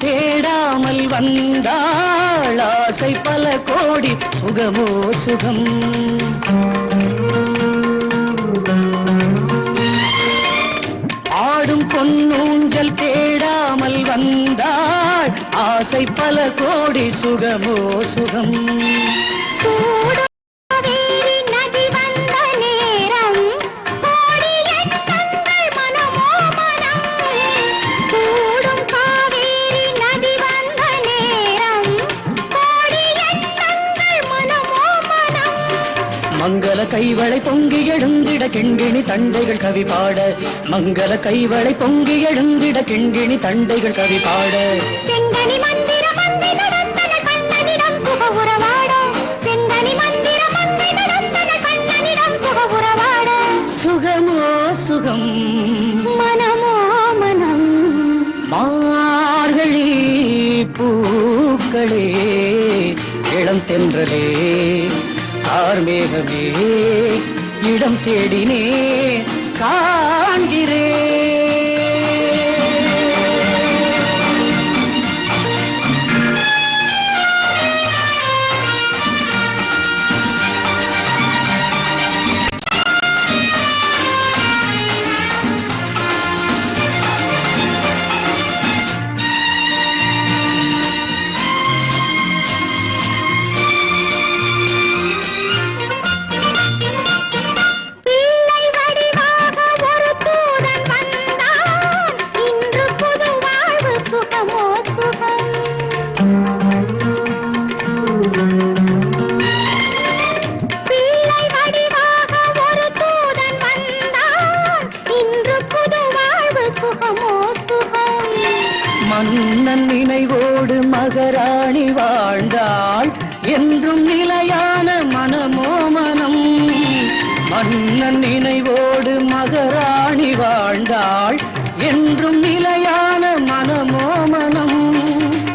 தேடாமல் வந்தாள் ஆசை பல கோடி சுகமோ சுகம். ஆடும் பொன்னூஞ்சல் தேடாமல் வந்தாள் ஆசை பல கோடி சுகமோ சுகம். கூட மங்கள கைவளை பொங்கி எழுந்திட கிண்கிணி தண்டைகள் கவி பாட. மங்கள கைவளை பொங்கி எழுந்திட கிண்கிணி தண்டைகள் கவி பாட. சுகமோ சுகம். மனமோ மனம். மார்கழி பூக்களே இளம் தென்றலே. ஆர்மேகமே இடம் தேடினே காண்கிறேன். நிலையான மனமோ மனம் மன்னன் நினைவோடு மகராணி வாழ்ந்தாள். என்றும் நிலையான மனமோ மனம்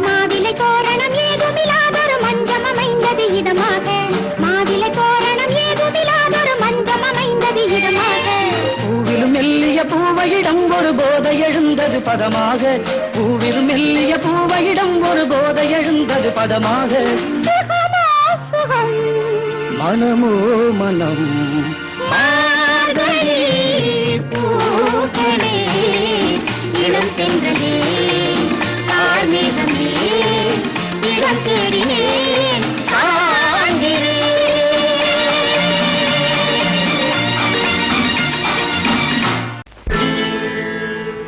மாவிலை தோரணம் ஏதுமில்லாதொரு மஞ்சம் அமைந்தது இதமாக. மாவிலை தோரணம் ஏதுமில்லாதொரு மஞ்சம் அமைந்தது இதமாக. பூவிலும் மெல்லிய பூவையிடம் ஒரு போதை எழுந்தது பதமாக. பூவிலும் மெல்லிய பூவையிடம் ஒரு போதை எழுந்தது பதமாக. மனமோ மனம் மார்கழி பூக்களே இளம் தென்றலே ஆர்மேகமே இளம் தேடினேன் காண்கிறேன்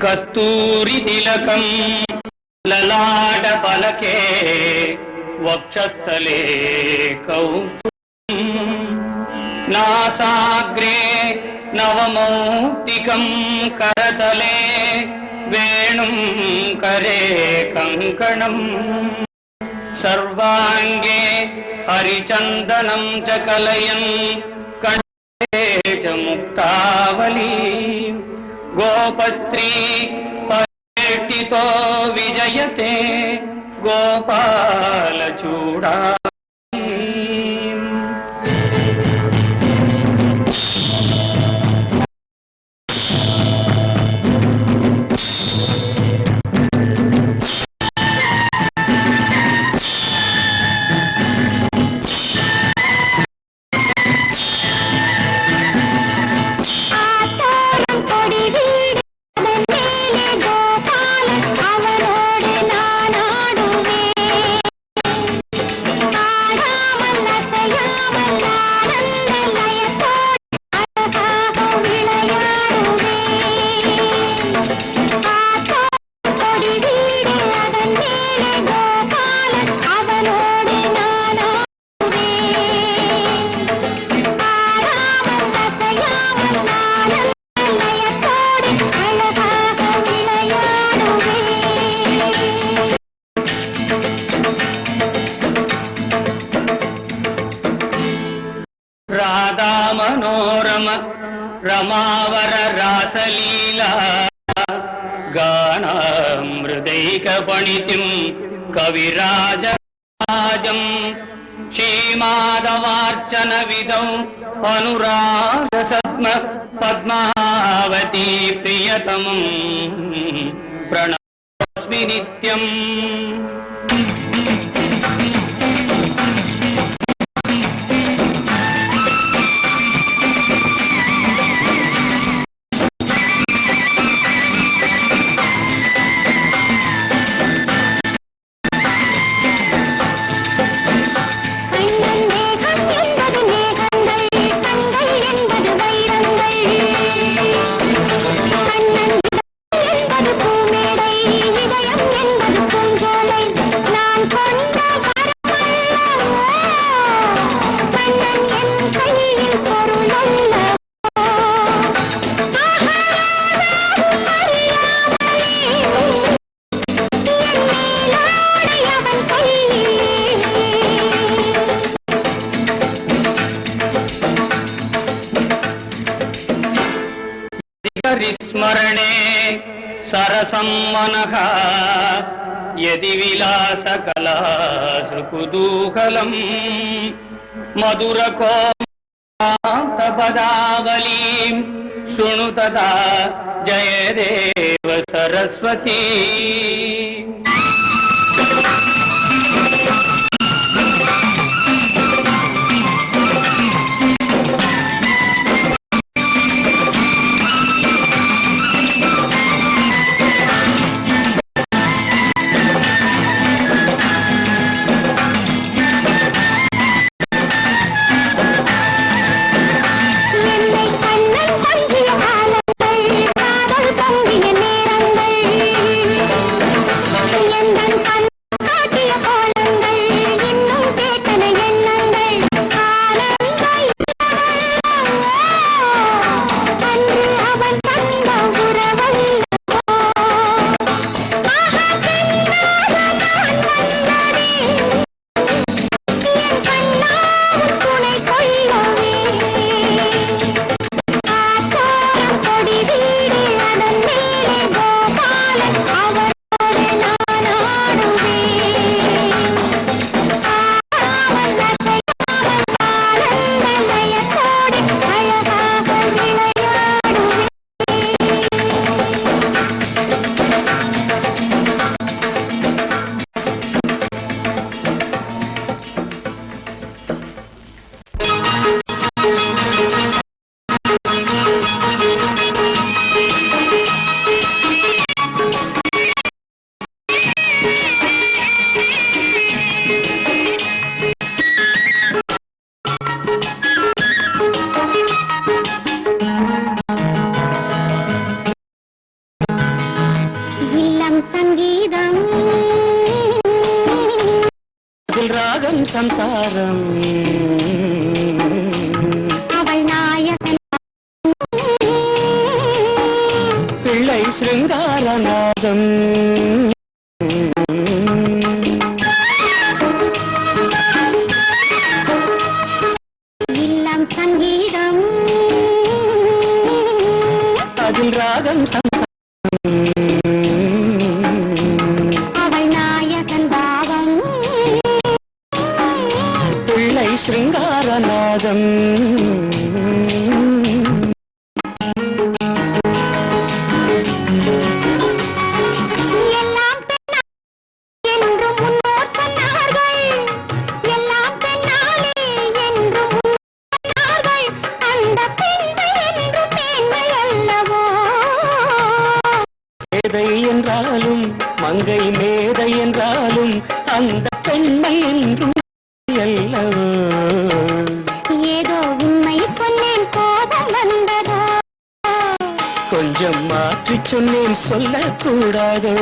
కస్తూరి తిలకం లలాట పలకే వక్షస్థలే కౌస్తుభం నాసాగ్రే నవమౌక్తికం కరతలే వేణుం కరే కంకణం సర్వాంగే హరిచందనం చ కలయన్ కంఠే చ ముక్తావళీ గోపస్త్రీ పరిష్టితో విజయతే గోపాల कविराजराजम् श्रीमाधवार्चन विधौ अनुरागसद्म पद्मावती प्रियतमम् प्रणस्मि नित्यम् स्मरणे सरसं मनः यदि विलासकलासुकुतूहलम् मधुरकोपदावलीम् शृणु तदा जयदेव सरस्वती ராகம் சம்சாரம். நாதம் கொஞ்சம் மாற்றி சொன்னேன் சொல்லக்கூடாதோ?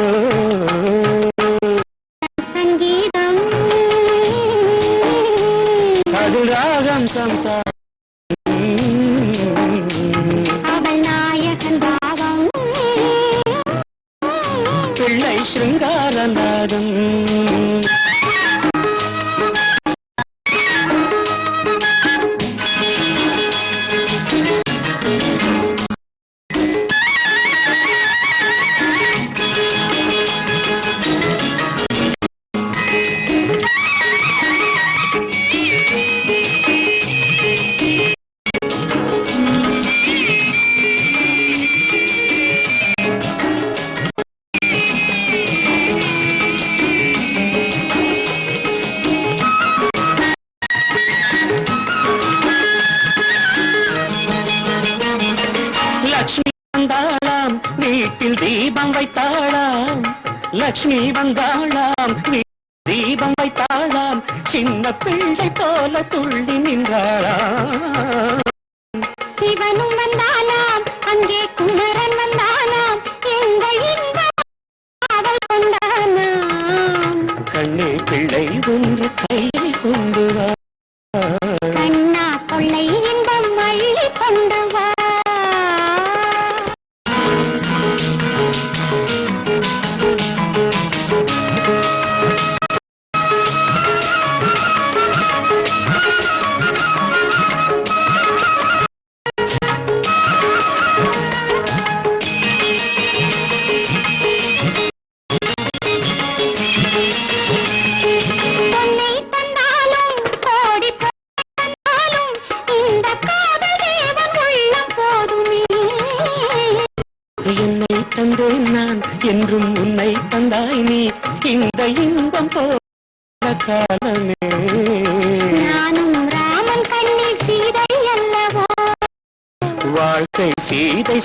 வைத்தாளாம் லக்ஷ்மி வந்தாளாம். தீபம் வைத்தாளாம். சின்ன பிள்ளை போல துள்ளி நின்றாளாம். சிவனும் வந்தாலாம் அங்கே குமரன் வந்தாலாம் எங்க இன்ப அவள் கொண்டானாம். கண்ணே பிள்ளை ஒன்று கையில் கொண்டு வா.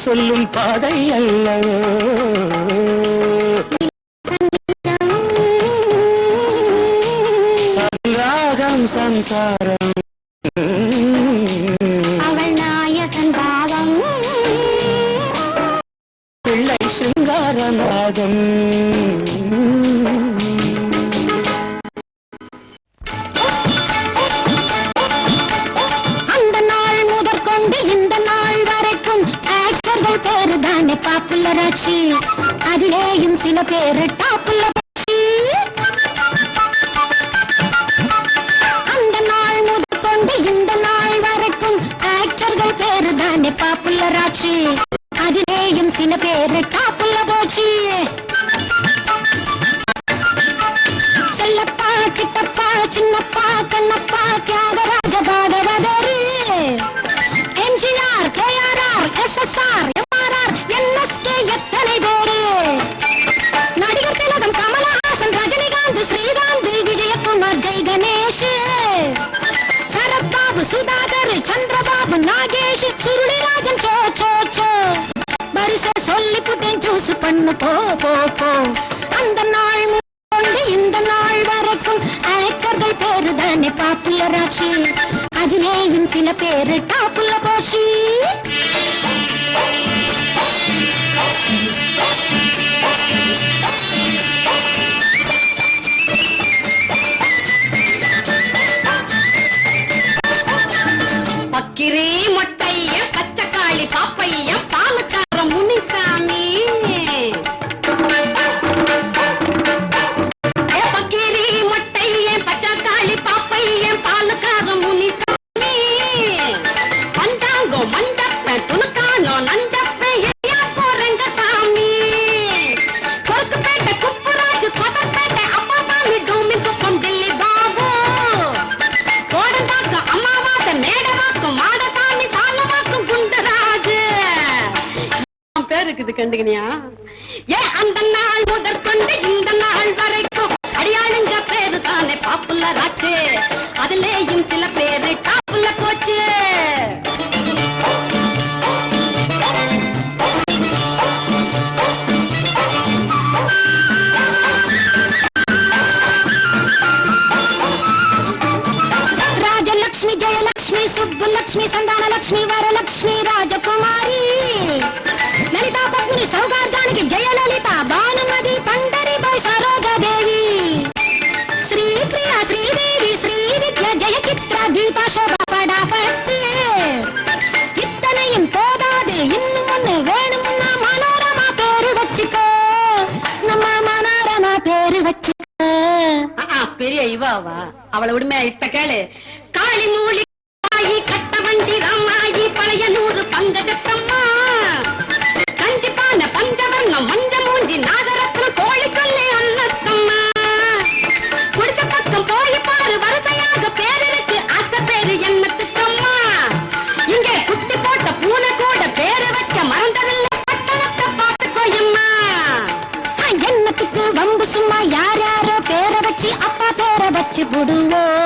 சொல்லும் பாதை அல்லவோ? தானே அதிலேயும் சில பேரு டாப்புல அந்த நாள் முதற்கொண்டு இந்த நாள் வரைக்கும் ஆக்டர்கள் பேரு தானே பாப்புள்ளராட்சி கண்டுக்கினியா? ஏ அந்த நாள் முதற்கொண்டு இந்த நாள் வரைக்கும் அடியாளுங்க பேரு தானே பாப்புலர் ஆச்சு அதுலேயும் சில பேரு டாப்புல போச்சு. ராஜலக்ஷ்மி ஜெயலக்ஷ்மி சுப்புலக்ஷ்மி சந்தானலக்ஷ்மி வரலக்ஷ்மி இப்ப கேளு. காளி மூலி கட்ட வண்டி ராமாயி பழைய நூறு பங்கஜத்தம்மா கஞ்சி பான பஞ்சவர்ணம் மஞ்ச மூஞ்சி நாகரத்னம் கோழி சொல்லி அன்னத்தம்மா. குடிச்ச பக்கம் போய் பாரு வரிசையாக பேர் இருக்கு அத்த பேரு என்னத்துக்கம்மா. இங்கே குட்டி போட்ட பூனை கூட பேரு வைக்க மறந்ததில்லை பட்டணத்தை பார்த்துக்கோயம்மா. என்னத்துக்கு வம்பு சும்மா யார் யாரோ பேரை வச்சு அப்பா பேரை வச்சு புடுவோம்